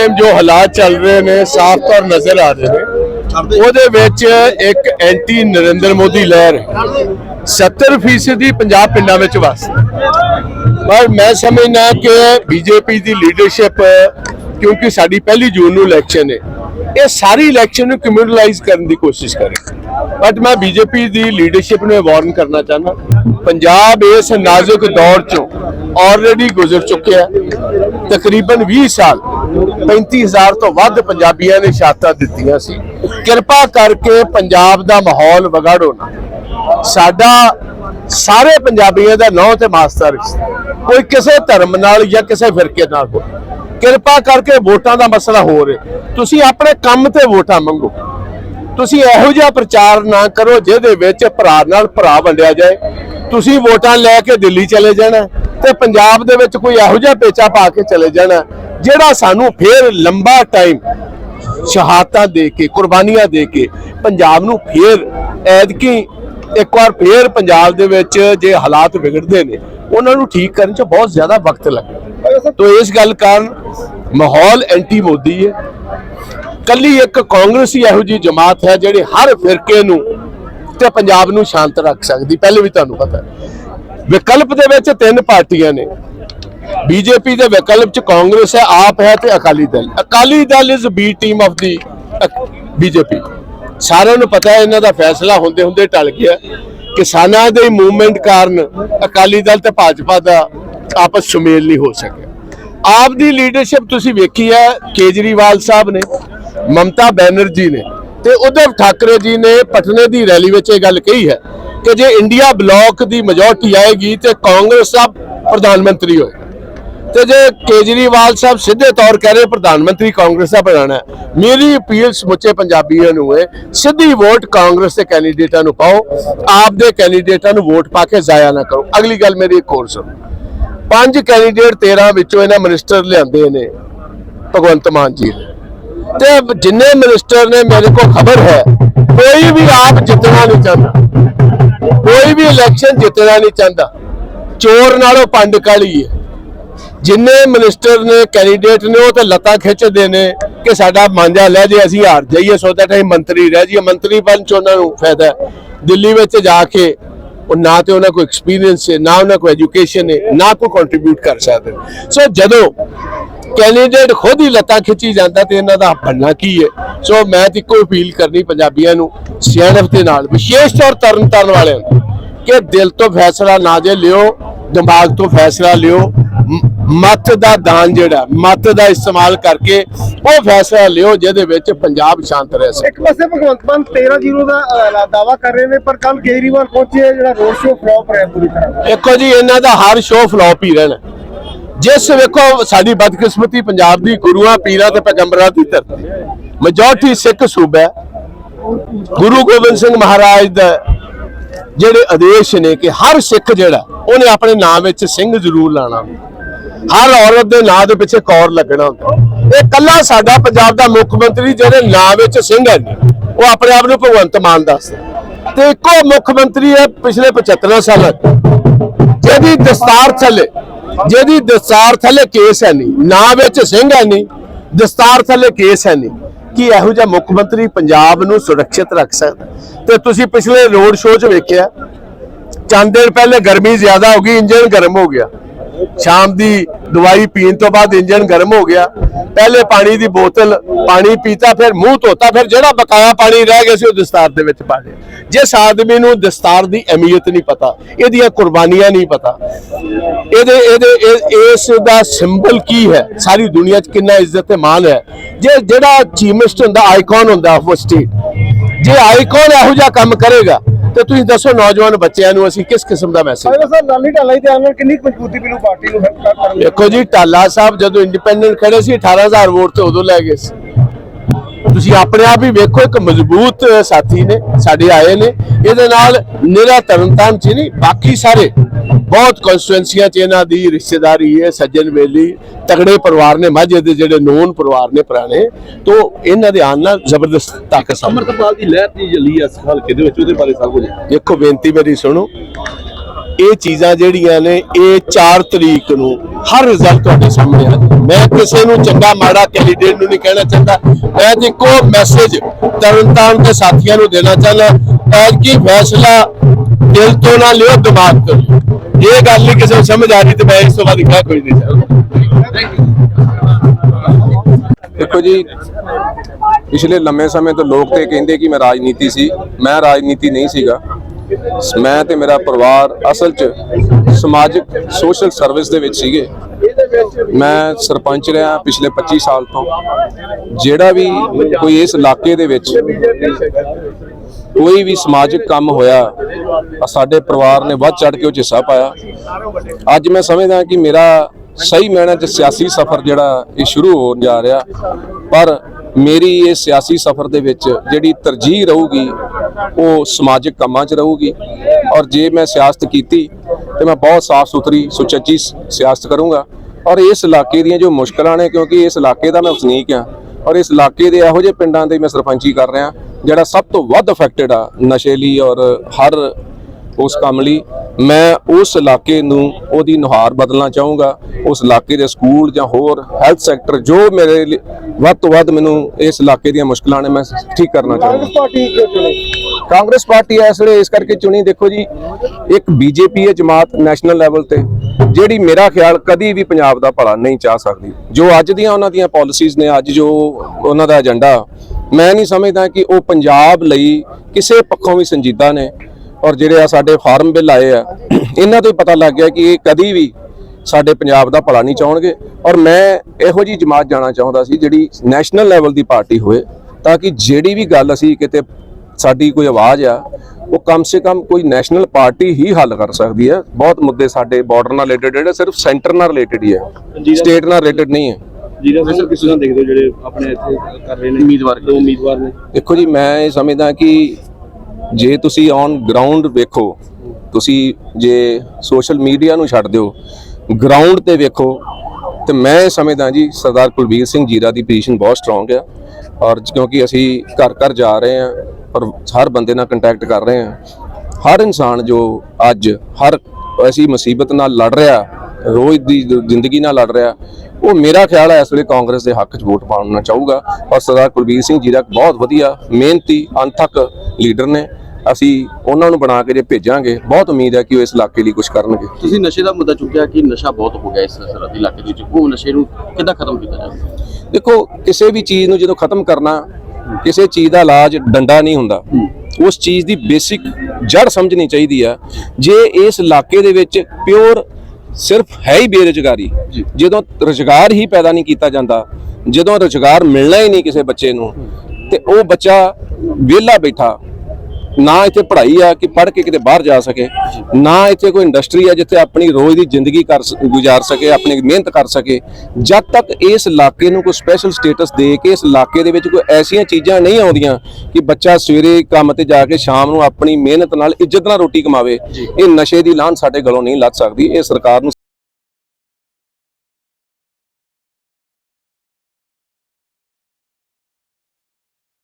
Time ਜੋ ਹਾਲਾਤ ਚੱਲ ਰਹੇ ਨੇ, ਸਾਫ਼ ਤੌਰ ਨਜ਼ਰ ਆ ਰਹੇ ਨੇ, ਉਹਦੇ ਵਿੱਚ ਇੱਕ ਐਂਟੀ ਨਰਿੰਦਰ ਮੋਦੀ ਲਹਿਰ 70% ਦੀ ਪੰਜਾਬ ਪਿੰਡਾਂ ਵਿੱਚ ਵਸਦੀ ਪਰ ਮੈਂ ਸਮਝਦਾ ਕਿ ਬੀਜੇਪੀ ਦੀ ਲੀਡਰਸ਼ਿਪ ਕਿਉਂਕਿ ਸਾਡੀ ਪਹਿਲੀ ਜੂਨ ਨੂੰ ਇਲੈਕਸ਼ਨ ਹੈ, ਇਹ ਸਾਰੀ ਇਲੈਕਸ਼ਨ ਨੂੰ ਕਮਿਊਨਲਾਈਜ਼ ਕਰਨ ਦੀ ਕੋਸ਼ਿਸ਼ ਕਰੇ। ਬਟ ਮੈਂ ਬੀਜੇਪੀ ਦੀ ਲੀਡਰਸ਼ਿਪ ਨੂੰ ਵਾਰਨ ਕਰਨਾ ਚਾਹੁੰਦਾ। ਪੰਜਾਬ ਇਸ ਨਾਜ਼ੁਕ ਦੌਰ ਚੋਂ ਆਲਰੇਡੀ ਗੁਜ਼ਰ ਚੁੱਕਿਆ ਤਕਰੀਬਨ 20 ਸਾਲ 35000 ਤੋਂ ਵੱਧ ਪੰਜਾਬੀਆਂ ਨੇ ਸ਼ਹਾਦਤਾਂ ਦਿੱਤੀਆਂ ਸੀ। ਕਿਰਪਾ ਕਰਕੇ ਪੰਜਾਬ ਦਾ ਮਾਹੌਲ ਵਿਗਾੜੋ ਨਾ। ਸਾਡਾ ਸਾਰੇ ਪੰਜਾਬੀਆਂ ਦਾ ਨੌ ਤੇ ਮਾਸਟਰ ਕੋਈ ਕਿਸੇ ਧਰਮ ਨਾਲ ਜਾਂ ਕਿਸੇ ਫਿਰਕੇ ਨਾਲ ਹੋ ਕਿਰਪਾ ਕਰਕੇ ਵੋਟਾਂ ਦਾ ਮਸਲਾ ਹੋ ਰਿਹਾ। ਤੁਸੀਂ ਆਪਣੇ ਕੰਮ ਤੇ ਵੋਟਾਂ ਮੰਗੋ। ਤੁਸੀਂ ਇਹੋ ਜਿਹਾ ਪ੍ਰਚਾਰ ਨਾ ਕਰੋ ਜਿਹਦੇ ਵਿੱਚ ਭਰਾ ਨਾਲ ਭਰਾ ਵੰਡਿਆ ਜਾਏ। ਤੁਸੀਂ ਵੋਟਾਂ ਲੈ ਕੇ ਦਿੱਲੀ ਚਲੇ ਜਾਣਾ ਤੇ ਪੰਜਾਬ ਦੇ ਵਿੱਚ ਕੋਈ ਇਹੋ ਜਿਹਾ ਪੇਚਾ ਪਾ ਕੇ ਚਲੇ ਜਾਣਾ ਜਿਹੜਾ ਸਾਨੂੰ ਫੇਰ ਲੰਬਾ ਟਾਈਮ ਸ਼ਹਾਦਤਾਂ ਦੇ ਕੇ ਕੁਰਬਾਨੀਆਂ ਦੇ ਕੇ ਪੰਜਾਬ ਨੂੰ ਫੇਰ ਐਦਕੀ ਇੱਕ ਵਾਰ ਫੇਰ ਪੰਜਾਬ ਦੇ ਵਿੱਚ ਜੇ ਹਾਲਾਤ ਵਿਗੜਦੇ ਨੇ ਉਹਨਾਂ ਨੂੰ ਠੀਕ ਕਰਨ 'ਚ ਬਹੁਤ ਜ਼ਿਆਦਾ ਵਕਤ ਲੱਗਦਾ ਤੋ ਇਸ ਗੱਲ ਕਾਰਨ ਮਾਹੌਲ ਐਂਟੀ ਮੋਦੀ ਹੈ। ਕੱਲੀ ਇੱਕ ਕਾਂਗਰਸੀ ਇਹੋ ਜੀ ਜਮਾਤ ਹੈ ਜਿਹੜੀ ਹਰ ਫਿਰਕੇ ਨੂੰ ਤੇ ਪੰਜਾਬ ਨੂੰ ਸ਼ਾਂਤ ਰੱਖ ਸਕਦੀ, ਪਹਿਲੇ ਵੀ ਤੁਹਾਨੂੰ ਪਤਾ ਵਿਕਲਪ ਦੇ ਵਿੱਚ ਤਿੰਨ ਪਾਰਟੀਆਂ ਨੇ। ਬੀਜੇਪੀ ਦੇ ਵਿਕਲਪ ਚ ਕਾਂਗਰਸ ਹੈ, ਆਪ ਹੈ ਤੇ Akali Dal. Akali Dal is B team of the BJP. ਸਾਰਿਆਂ ਨੂੰ ਪਤਾ ਹੈ, ਇਹਨਾਂ ਦਾ ਫੈਸਲਾ ਹੁੰਦੇ ਹੁੰਦੇ ਟਲ ਗਿਆ। ਕਿਸਾਨਾਂ ਦੇ ਮੂਵਮੈਂਟ ਕਾਰਨ ਅਕਾਲੀ ਦਲ ਤੇ ਭਾਜਪਾ ਦਾ ਆਪਸ ਸੁਮੇਲ ਨਹੀਂ ਹੋ ਸਕਿਆ। ਆਪ ਦੀ ਲੀਡਰਸ਼ਿਪ ਤੁਸੀਂ ਵੇਖੀ ਹੈ, ਕੇਜਰੀਵਾਲ ਸਾਹਿਬ ਨੇ। ਮਮਤਾ ਬੈਨਰਜੀ ਨੇ। ਤੇ ਉਧਵ ਠਾਕਰੇ ਜੀ ਨੇ ਪਟਨੇ ਦੀ ਰੈਲੀ ਵਿੱਚ ਇਹ ਗੱਲ ਕਹੀ ਹੈ ਕਿ ਜੇ ਇੰਡੀਆ ਬਲੌਕ ਦੀ ਮੈਜੋਰਟੀ ਆਏਗੀ ਤੇ ਕਾਂਗਰਸ ਦਾ ਪ੍ਰਧਾਨ ਮੰਤਰੀ ਹੋਏ ਤੇ ਜੇ ਕੇਜਰੀਵਾਲ ਸਾਹਿਬ ਸਿੱਧੇ ਤੌਰ ਕਹਿ ਰਹੇ ਪ੍ਰਧਾਨ ਮੰਤਰੀ ਕਾਂਗਰਸ ਦਾ ਬਣਾਉਣਾ ਮੇਰੀ ਅਪੀਲ ਸਮੁੱਚੇ ਪੰਜਾਬੀਆਂ ਨੂੰ ਹੈ ਸਿੱਧੀ ਵੋਟ ਕਾਂਗਰਸ ਦੇ ਕੈਂਡੀਡੇਟਾਂ ਨੂੰ ਪਾਓ, ਆਪ ਦੇ ਕੈਂਡੀਡੇਟਾਂ ਨੂੰ ਵੋਟ ਪਾ ਕੇ ਜ਼ਾਇਆ ਨਾ ਕਰੋ। ਅਗਲੀ ਗੱਲ ਮੇਰੀ ਇੱਕ ਹੋਰ ਸੁਣੋ। ਪੰਜ ਕੈਂਡੀਡੇਟ 13 ਵਿੱਚੋਂ ਇਹਨਾਂ ਮਿਨਿਸਟਰ ਲਿਆਂਦੇ ਨੇ, ਭਗਵੰਤ ਮਾਨ ਜੀ ਨੇ। ਤੇ ਜਿੰਨੇ ਮਿਨਿਸਟਰ ਨੇ ਮੇਰੇ ਕੋਲ ਖਬਰ ਹੈ, ਕੋਈ ਵੀ ਆਪ ਜਿੱਤਣਾ ਨਹੀਂ ਚਾਹੁੰਦਾ। ਕੋਈ ਵੀ ਇਲੈਕਸ਼ਨ ਜਿੱਤਣਾ ਨਹੀਂ ਚਾਹੁੰਦਾ। ਚੋਰ ਨਾਲੋਂ ਪੰਡ ਕਾਲੀ ਹੈ। ਜਿੰਨੇ ਮਿਨਿਸਟਰ ਨੇ ਕੈਂਡੀਡੇਟ ਨੇ, ਉਹ ਤੇ ਲੱਤਾਂ ਖਿੱਚਦੇ ਨੇ ਕਿ ਸਾਡਾ ਮਾਂਜਾ ਲੈ ਜੇ, ਅਸੀਂ ਹਾਰ ਜਾਈਏ, ਸੋ ਦੈਟ ਅਸੀਂ ਮੰਤਰੀ ਰਹਿ ਜਾਈਏ। ਮੰਤਰੀ ਬਣ ਚ ਉਹਨਾਂ ਨੂੰ ਫਾਇਦਾ ਦਿੱਲੀ ਵਿੱਚ ਜਾ ਕੇ ਉਹ ਨਾ ਤੇ ਉਹਨਾਂ ਕੋਲ ਐਕਸਪੀਰੀਅੰਸ ਹੈ, ਨਾ ਉਹਨਾਂ ਕੋਲ ਐਜੂਕੇਸ਼ਨ ਹੈ, ਨਾ ਕੋਈ ਕੰਟਰੀਬਿਊਟ ਕਰ ਸਕਦੇ। ਸੋ ਜਦੋਂ ਕੈਂਡੀਡੇਟ ਖੁਦ ਹੀ ਲੱਤਾਂ ਖਿੱਚੀ ਜਾਂਦਾ ਤੇ ਇਹਨਾਂ ਦਾ ਬਣਨਾ ਕੀ ਹੈ? ਸੋ ਮੈਂ ਤੇ ਇੱਕੋ ਅਪੀਲ ਕਰਨੀ ਪੰਜਾਬੀਆਂ ਨੂੰ ਸਿਆਣਪ ਦੇ ਨਾਲ ਵਿਸ਼ੇਸ਼ ਤੌਰ ਤਰਨ ਤਾਰਨ ਵਾਲਿਆਂ ਨੂੰ ਕਿ ਦਿਲ ਤੋਂ ਫੈਸਲਾ ਨਾ ਜੇ ਲਿਓ ਦਿਮਾਗ ਤੋਂ ਫੈਸਲਾ ਲਿਓ ਮਤ ਦਾ ਦਾਨ ਜਿਹੜਾ ਮਤ ਦਾ ਇਸਤੇਮਾਲ ਕਰਕੇ ਉਹ ਫੈਸਲਾ ਲਿਓ ਜਿਹਦੇ ਵਿੱਚ ਪੰਜਾਬ ਸ਼ਾਂਤ ਰਹਿ ਸਕੇ। ਇੱਕ ਪਾਸੇ ਭਗਵੰਤ ਮਾਨ 13 ਜ਼ੀਰੋ ਦਾ ਅਹ, ਦਾਅਵਾ ਕਰ ਰਹੇ ਨੇ ਪਰ ਕੱਲ ਕੇਜਰੀਵਾਲ ਪਹੁੰਚੇ ਜਿਹੜਾ ਰੋਡ ਸ਼ੋਅ ਫਲॉप ਰਿਹਾ ਪੂਰੀ ਤਰ੍ਹਾਂ। ਦੇਖੋ ਜੀ ਇਹਨਾਂ ਦਾ ਹਰ ਸ਼ੋਅ ਫਲॉप ਹੀ ਰਹਿਣਾ। ਜਿਸ ਵੇਖੋ ਸਾਡੀ ਬਦਕਿਸਮਤੀ ਪੰਜਾਬ ਦੀ ਗੁਰੂਆਂ, ਪੀਰਾਂ ਤੇ ਪੈਗੰਬਰਾਂ ਦੀ ਧਰਤੀ। ਮੈਜੋਰਟੀ ਸਿੱਖ ਸੂਬਾ ਗੁਰੂ ਗੋਬਿੰਦ ਸਿੰਘ ਮਹਾਰਾਜ ਦਾ ਜਿਹੜੇ ਆਦੇਸ਼ ਨੇ ਕਿ ਹਰ ਸਿੱਖ ਜਿਹੜਾ, ਉਹਨੇ ਆਪਣੇ ਨਾਮ ਵਿੱਚ ਸਿੰਘ ਜ਼ਰੂਰ ਲਾਣਾ। ਹਰ ਔਰਤ ਦੇ ਨਾਂ ਦੇ ਪਿੱਛੇ ਕੌਰ ਲੱਗਣਾ ਹੁੰਦਾ। ਇਹ ਕੱਲਾ ਸਾਡਾ ਪੰਜਾਬ ਦਾ ਮੁੱਖ ਮੰਤਰੀ ਜਿਹੜੇ ਨਾਂ ਵਿੱਚ ਸਿੰਘ ਹੈ ਉਹ ਆਪਣੇ ਆਪ ਨੂੰ ਭਗਵੰਤ ਮਾਨ ਦੱਸਦਾ ਤੇ ਇੱਕੋ ਮੁੱਖ ਮੰਤਰੀ ਹੈ ਪਿਛਲੇ 75 ਸਾਲਾਂ ਤੋਂ ਜਿਹਦੀ ਦਸਤਾਰ ਥੱਲੇ ਜਿਹਦੀ ਦਸਤਾਰ ਥੱਲੇ ਕੇਸ ਹੈ ਨਹੀਂ, ਨਾ ਵਿੱਚ ਸਿੰਘ ਹੈ ਨਹੀਂ, ਦਸਤਾਰ ਥੱਲੇ ਕੇਸ ਹੈ ਨਹੀਂ, ਕਿ ਇਹੋ ਜਿਹਾ ਮੁੱਖ ਮੰਤਰੀ ਪੰਜਾਬ ਨੂੰ ਸੁਰੱਖਿਅਤ ਰੱਖ ਸਕਦਾ? ਤੇ ਤੁਸੀਂ ਪਿਛਲੇ ਰੋਡ ਸ਼ੋਅ 'ਚ ਵੇਖਿਆ, ਚੰਦ ਦਿਨ ਪਹਿਲੇ ਗਰਮੀ ਜ਼ਿਆਦਾ ਹੋ ਗਈ ਇੰਜਨ ਗਰਮ ਹੋ ਗਿਆ। ਸ਼ਾਮ ਦੀ ਦਵਾਈ ਪੀਣ ਤੋਂ ਬਾਅਦ ਇੰਜਨ ਗਰਮ ਹੋ ਗਿਆ। ਪਹਿਲੇ ਪਾਣੀ ਦੀ ਬੋਤਲ ਪਾਣੀ ਪੀਤਾ, ਫਿਰ ਮੂੰਹ ਧੋਤਾ, ਫਿਰ ਜਿਹੜਾ ਬਕਾਇਆ ਪਾਣੀ ਰਹਿ ਗਿਆ ਸੀ ਉਹ ਦਸਤਾਰ ਦੇ ਵਿੱਚ ਪਾ ਲਿਆ। ਜਿਸ ਆਦਮੀ ਨੂੰ ਦਸਤਾਰ ਦੀ ਅਹਿਮੀਅਤ ਨਹੀਂ ਪਤਾ, ਇਹਦੀਆਂ ਕੁਰਬਾਨੀਆਂ ਨਹੀਂ ਪਤਾ, ਇਹਦੇ ਇਹਦੇ, ਇਹ- ਇਸ ਦਾ ਸਿੰਬਲ ਕੀ ਹੈ? ਸਾਰੀ ਦੁਨੀਆ 'ਚ ਕਿੰਨਾ ਇੱਜ਼ਤ ਤੇ ਮਾਣ ਹੈ? ਜੇ ਜਿਹੜਾ ਚੀਫ ਹੁੰਦਾ, ਆਈਕਨ ਹੁੰਦਾ ਆਫ ਸਟੇਟ ਜੇ ਆਈਕਨ ਇਹੋ ਜਿਹਾ ਕੰਮ ਕਰੇਗਾ ਤੇ ਤੁਸੀਂ ਦੱਸੋ ਨੌਜਵਾਨ ਬੱਚਿਆਂ ਨੂੰ ਅਸੀਂ ਕਿਸ ਕਿਸਮ ਦਾ ਮੈਸੇਜ ਸਾਹਿਬ ਲਾਲੀ ਢਾਲਾ ਦੇ ਨਾਲ ਕਿੰਨੀ ਮਜ਼ਬੂਤੀ ਮਿਲੂ ਪਾਰਟੀ ਨੂੰ? ਦੇਖੋ ਜੀ ਟਾਲਾ ਸਾਹਿਬ ਜਦੋਂ ਇੰਡੀਪੈਂਡੈਂਟ ਖੜੇ ਸੀ 18000 ਵੋਟ ਤੇ ਉਦੋਂ ਲੈ ਗਏ ਸੀ ਤੁਸੀਂ ਆਪਣੇ ਆਪ ਹੀ ਵੇਖੋ ਇੱਕ ਮਜ਼ਬੂਤ ਸਾਥੀ ਨੇ ਸਾਡੇ ਆਏ ਨੇ ਇਹਦੇ ਨਾਲ ਨਿਰਾ ਤਰਨਤਾਰਨ ਚ ਹੀ ਨਹੀਂ ਬਾਕੀ ਸਾਰੇ ਬਹੁਤ ਕਨਸਟੀਟੂਐਂਸੀਆਂ ਚ ਇਹਨਾਂ ਦੀ ਰਿਸ਼ਤੇਦਾਰੀ ਹੈ ਸੱਜਣ ਵੇਲੀ ਤਗੜੇ ਪਰਿਵਾਰ ਨੇ ਮਾਝੇ ਦੇ ਜਿਹੜੇ ਨੋਨ ਪਰਿਵਾਰ ਨੇ ਪੁਰਾਣੇ ਤੋਂ ਇਹਨਾਂ ਦੇ ਆਉਣ ਨਾਲ ਜ਼ਬਰਦਸਤ ਤਾਕਤ ਸਾਹਮਣੇ ਅਮਰਤਪਾਲ ਦੀ ਲਹਿਰ ਦੀ ਜਲੀ ਇਸ ਹਲਕੇ ਦੇ ਵਿੱਚ ਉਹਦੇ ਬਾਰੇ ਸਭ ਕੁਝ। ਦੇਖੋ ਬੇਨਤੀ ਮੇਰੀ ਸੁਣੋ ਇਹ ਚੀਜ਼ਾਂ ਜਿਹੜੀਆਂ ਨੇ ਇਹ 4 ਤਰੀਕ ਨੂੰ ਹਰ ਰਿਜ਼ਲਟ ਤੁਹਾਡੇ ਸਾਹਮਣੇ ਆ। ਜਾਊ। ਮੈਂ ਕਿਸੇ ਨੂੰ ਚੰਗਾ ਮਾੜਾ ਕੈਂਡੀਡੇਟ ਨੂੰ ਨਹੀਂ ਕਹਿਣਾ ਚਾਹੁੰਦਾ। ਮੈਂ ਤੇ ਇੱਕੋ ਮੈਸੇਜ ਤਰਨਤਾਰਨ ਦੇ ਸਾਥੀਆਂ ਨੂੰ ਦੇਣਾ ਚਾਹੁੰਦਾ। ਐਤਕੀ ਫੈਸਲਾ ਦਿਲ ਤੋਂ ਨਾ ਲਿਓ ਦਿਮਾਗ ਤੋਂ ਇਹ ਗੱਲ ਨਹੀਂ ਕਿਸੇ ਨੂੰ ਸਮਝ ਆ ਰਹੀ ਤੇ ਮੈਂ ਇਸ ਤੋਂ ਬਾਅਦ ਕਿਹਾ ਕੋਈ ਨਹੀਂ ਚਾਹੁੰਦਾ ਦੇਖੋ ਜੀ, ਪਿਛਲੇ ਲੰਮੇ ਸਮੇਂ ਤੋਂ ਲੋਕ ਤੇ ਕਹਿੰਦੇ ਕਿ ਮੈਂ ਰਾਜਨੀਤੀ ਸੀ, ਮੈਂ ਰਾਜਨੀਤੀ ਨਹੀਂ ਸੀਗਾ। ਮੈਂ ਤੇ ਮੇਰਾ ਪਰਿਵਾਰ ਅਸਲ 'ਚ ਸਮਾਜਿਕ, ਸੋਸ਼ਲ ਸਰਵਿਸ ਦੇ ਵਿੱਚ ਸੀਗੇ। ਮੈਂ ਸਰਪੰਚ ਰਿਹਾ ਪਿਛਲੇ 25 ਸਾਲ ਤੋਂ। ਜਿਹੜਾ ਵੀ ਕੋਈ ਇਸ ਇਲਾਕੇ ਦੇ ਵਿੱਚ ਕੋਈ ਵੀ ਸਮਾਜਿਕ ਕੰਮ ਹੋਇਆ ਆ ਸਾਡੇ ਪਰਿਵਾਰ ਨੇ ਵੱਧ ਚੜ ਕੇ ਉਹ 'ਚ ਹਿੱਸਾ ਪਾਇਆ। ਅੱਜ ਮੈਂ ਸਮਝਦਾ ਕਿ ਮੇਰਾ ਸਹੀ ਮੈਨਾਂ 'ਚ ਸਿਆਸੀ ਸਫ਼ਰ ਜਿਹੜਾ, ਇਹ ਸ਼ੁਰੂ ਹੋਣ ਜਾ ਰਿਹਾ। ਪਰ ਮੇਰੀ ਇਹ ਸਿਆਸੀ ਸਫ਼ਰ ਦੇ ਵਿੱਚ ਜਿਹੜੀ ਤਰਜੀਹ ਰਹੂਗੀ, ਉਹ ਸਮਾਜਿਕ ਕੰਮਾਂ 'ਚ ਰਹੂਗੀ। ਔਰ ਜੇ ਮੈਂ ਸਿਆਸਤ ਕੀਤੀ, ਤੇ ਮੈਂ ਬਹੁਤ ਸਾਫ਼ ਸੁਥਰੀ, ਸੁਚੱਜੀ ਸਿਆਸਤ ਕਰੂੰਗਾ। ਔਰ ਇਸ ਇਲਾਕੇ ਦੀਆਂ ਜੋ ਮੁਸ਼ਕਲਾਂ ਨੇ, ਕਿਉਂਕਿ ਇਸ ਇਲਾਕੇ ਦਾ ਮੈਂ ਵਸਨੀਕ ਆ ਔਰ ਇਸ ਇਲਾਕੇ ਦੇ ਇਹੋ ਜਿਹੇ ਪਿੰਡਾਂ ਦੇ ਮੈਂ ਸਰਪੰਚੀ ਕਰ ਰਿਹਾ, ਜਿਹੜਾ ਸਭ ਤੋਂ ਵੱਧ ਅਫੈਕਟਡ ਆ ਨਸ਼ੇ ਲਈ ਔਰ ਹਰ ਉਸ ਕੰਮ ਲਈ। ਮੈਂ ਉਸ ਇਲਾਕੇ ਨੂੰ ਉਹਦੀ ਨੁਹਾਰ ਬਦਲਣਾ ਚਾਹੂੰਗਾ, ਉਸ ਇਲਾਕੇ ਦੇ ਸਕੂਲ ਜਾਂ ਹੋਰ ਹੈਲਥ ਸੈਕਟਰ ਜੋ ਮੇਰੇ ਲਈ ਵੱਧ ਤੋਂ ਵੱਧ ਮੈਨੂੰ ਇਸ ਇਲਾਕੇ ਦੀਆਂ ਮੁਸ਼ਕਲਾਂ ਨੇ ਮੈਂ ਠੀਕ ਕਰਨਾ ਚਾਹੂੰਗਾ। ਕਾਂਗਰਸ ਪਾਰਟੀ ਇਸ ਵੇਲੇ ਇਸ ਕਰਕੇ ਚੁਣੀ, ਦੇਖੋ ਜੀ, ਇੱਕ ਬੀਜੇਪੀ ਹੈ ਜਮਾਤ ਨੈਸ਼ਨਲ ਲੈਵਲ ਤੇ, ਜਿਹੜੀ ਮੇਰਾ ਖਿਆਲ ਕਦੀ ਵੀ ਪੰਜਾਬ ਦਾ ਭਲਾ ਨਹੀਂ ਚਾਹ ਸਕਦੀ। ਜੋ ਅੱਜ ਦੀਆਂ ਉਹਨਾਂ ਦੀਆਂ ਪਾਲਿਸੀਜ਼ ਨੇ, ਅੱਜ ਜੋ ਉਹਨਾਂ ਦਾ ਏਜੰਡਾ ਮੈਂ ਨਹੀਂ ਸਮਝਦਾ ਕਿ ਉਹ ਪੰਜਾਬ ਲਈ ਕਿਸੇ ਪੱਖੋਂ ਵੀ ਸੰਜੀਦਾ ਨੇ, ਔਰ ਜਿਹੜੇ ਆ ਸਾਡੇ ਫਾਰਮ ਬਿੱਲ ਆਏ ਆ, ਇਹਨਾਂ ਤੋਂ ਹੀ ਪਤਾ ਲੱਗ ਗਿਆ ਕਿ ਇਹ ਕਦੀ ਵੀ ਸਾਡੇ ਪੰਜਾਬ ਦਾ ਭਲਾ ਨਹੀਂ ਚਾਹਣਗੇ। ਔਰ ਮੈਂ ਇਹੋ ਜੀ ਜਮਾਤ ਜਾਣਾ ਚਾਹੁੰਦਾ ਸੀ, ਜਿਹੜੀ ਨੈਸ਼ਨਲ ਲੈਵਲ ਦੀ ਪਾਰਟੀ ਹੋਏ ਤਾਂ ਕਿ ਜਿਹੜੀ ਵੀ ਗੱਲ ਅਸੀਂ ਕਿਤੇ ਸਾਡੀ ਕੋਈ ਆਵਾਜ਼ ਆ ਉਹ ਕਮ ਸੇ ਕਮ ਕੋਈ ਨੈਸ਼ਨਲ ਪਾਰਟੀ ਹੀ ਹੱਲ ਕਰ ਸਕਦੀ ਹੈ। ਬਹੁਤ ਮੁੱਦੇ ਸਾਡੇ ਬਾਰਡਰ ਨਾਲ ਰਿਲੇਟਡ ਜਿਹੜੇ ਸਿਰਫ ਸੈਂਟਰ ਨਾਲ ਰਿਲੇਟਡ ਹੀ ਹੈ ਸਟੇਟ ਨਾਲ ਰਿਲੇਟਡ ਨਹੀਂ ਹੈ। ਜੀਰਾ ਸਿੰਘ ਕਿਸ ਤਰ੍ਹਾਂ ਦੇਖਦੇ ਹੋ ਜਿਹੜੇ ਆਪਣੇ ਇੱਥੇ ਕਰ ਰਹੇ ਨੇ? ਉਮੀਦਵਾਰ ਦੋ ਉਮੀਦਵਾਰ ਨੇ। ਦੇਖੋ ਜੀ ਮੈਂ ਇਹ ਸਮਝਦਾ ਕਿ ਜੇ ਤੁਸੀਂ ਔਨ ਗਰਾਊਂਡ ਵੇਖੋ ਤੁਸੀਂ ਜੇ ਸੋਸ਼ਲ ਮੀਡੀਆ ਨੂੰ ਛੱਡ ਦਿਓ ਗਰਾਊਂਡ ਤੇ ਵੇਖੋ ਤੇ ਮੈਂ ਇਹ ਸਮਝਦਾ ਜੀ, ਸਰਦਾਰ ਕੁਲਬੀਰ ਸਿੰਘ ਜੀਰਾ ਦੀ ਪੋਜੀਸ਼ਨ ਬਹੁਤ ਸਟਰੋਂਗ ਆ। ਔਰ ਕਿਉਂਕਿ ਅਸੀਂ ਘਰ ਘਰ ਜਾ ਰਹੇ ਹਾਂ ਔਰ ਹਰ ਬੰਦੇ ਨਾਲ ਕੰਟੈਕਟ ਕਰ ਰਹੇ ਹਾਂ ਹਰ ਇਨਸਾਨ ਜੋ ਅੱਜ ਹਰ ਐਸੀ ਮੁਸੀਬਤ ਨਾਲ ਲੜ ਰਿਹਾ, ਰੋਜ਼ ਦੀ ਜ਼ਿੰਦਗੀ ਨਾਲ ਲੜ ਰਿਹਾ, ਉਹ ਮੇਰਾ ਖਿਆਲ ਹੈ ਇਸ ਵੇਲੇ ਕਾਂਗਰਸ ਦੇ ਹੱਕ 'ਚ ਵੋਟ ਪਾਉਣਾ ਚਾਹੂਗਾ। ਔਰ ਸਰਦਾਰ ਕੁਲਬੀਰ ਸਿੰਘ ਜੀਰਾ ਬਹੁਤ ਵਧੀਆ, ਮਿਹਨਤੀ, ਅਣਥੱਕ ਲੀਡਰ ਨੇ। ਅਸੀਂ ਉਹਨਾਂ ਨੂੰ ਬਣਾ ਕੇ ਜੇ ਭੇਜਾਂਗੇ ਬਹੁਤ ਉਮੀਦ ਹੈ ਕਿ ਉਹ ਇਸ ਇਲਾਕੇ ਲਈ ਕੁਝ ਕਰਨਗੇ। ਤੁਸੀਂ ਨਸ਼ੇ ਦਾ ਮੁੱਦਾ ਚੁੱਕਿਆ ਕਿ ਨਸ਼ਾ ਬਹੁਤ ਹੋ ਗਿਆ ਇਸ ਸਰਹੱਦੀ ਇਲਾਕੇ ਦੇ ਵਿੱਚ। ਉਹ ਨਸ਼ੇ ਨੂੰ ਕਿੱਦਾਂ ਖਤਮ ਕੀਤਾ ਜਾਵੇ? ਦੇਖੋ ਕਿਸੇ ਵੀ ਚੀਜ਼ ਨੂੰ ਜਦੋਂ ਖਤਮ ਕਰਨਾ ਕਿਸੇ ਚੀਜ਼ ਦਾ ਇਲਾਜ ਡੰਡਾ ਨਹੀਂ ਹੁੰਦਾ। ਉਸ ਚੀਜ਼ ਦੀ ਬੇਸਿਕ ਜੜ ਸਮਝਣੀ ਚਾਹੀਦੀ ਆ। ਜੇ ਇਸ ਇਲਾਕੇ ਦੇ ਵਿੱਚ ਪਿਓਰ ਸਿਰਫ ਹੈ ਹੀ ਬੇਰੁਜ਼ਗਾਰੀ ਜਦੋਂ ਰੁਜ਼ਗਾਰ ਹੀ ਪੈਦਾ ਨਹੀਂ ਕੀਤਾ ਜਾਂਦਾ ਜਦੋਂ ਰੁਜ਼ਗਾਰ ਮਿਲਣਾ ਹੀ ਨਹੀਂ ਕਿਸੇ ਬੱਚੇ ਨੂੰ ਤੇ ਉਹ ਬੱਚਾ ਵਿਹਲਾ ਬੈਠਾ ਨਾ ਇੱਥੇ ਪੜ੍ਹਾਈ ਆ ਕਿ ਪੜ੍ਹ ਕੇ ਕਿਤੇ ਬਾਹਰ ਜਾ ਸਕੇ ਨਾ ਇੱਥੇ ਕੋਈ ਇੰਡਸਟਰੀ ਆ ਜਿੱਥੇ ਆਪਣੀ ਰੋਜ਼ ਦੀ ਜ਼ਿੰਦਗੀ ਕਰ ਗੁਜ਼ਾਰ ਸਕੇ ਆਪਣੀ ਮਿਹਨਤ ਕਰ ਸਕੇ। ਜਦ ਤੱਕ ਇਸ ਇਲਾਕੇ ਨੂੰ ਕੋਈ ਸਪੈਸ਼ਲ ਸਟੇਟਸ ਦੇ ਕੇ ਇਸ ਇਲਾਕੇ ਦੇ ਵਿੱਚ ਕੋਈ ਐਸੀਆਂ ਚੀਜ਼ਾਂ ਨਹੀਂ ਆਉਂਦੀਆਂ ਕਿ ਬੱਚਾ ਸਵੇਰੇ ਕੰਮ ਤੇ ਜਾ ਕੇ ਸ਼ਾਮ ਨੂੰ ਆਪਣੀ ਮਿਹਨਤ ਨਾਲ ਇੱਜ਼ਤ ਨਾਲ ਰੋਟੀ ਕਮਾਵੇ ਇਹ ਨਸ਼ੇ ਦੀ ਲਾਹਨ ਸਾਡੇ ਗਲੋਂ ਨਹੀਂ ਲੱਥ ਸਕਦੀ ਇਹ ਸਰਕਾਰ ਨੂੰ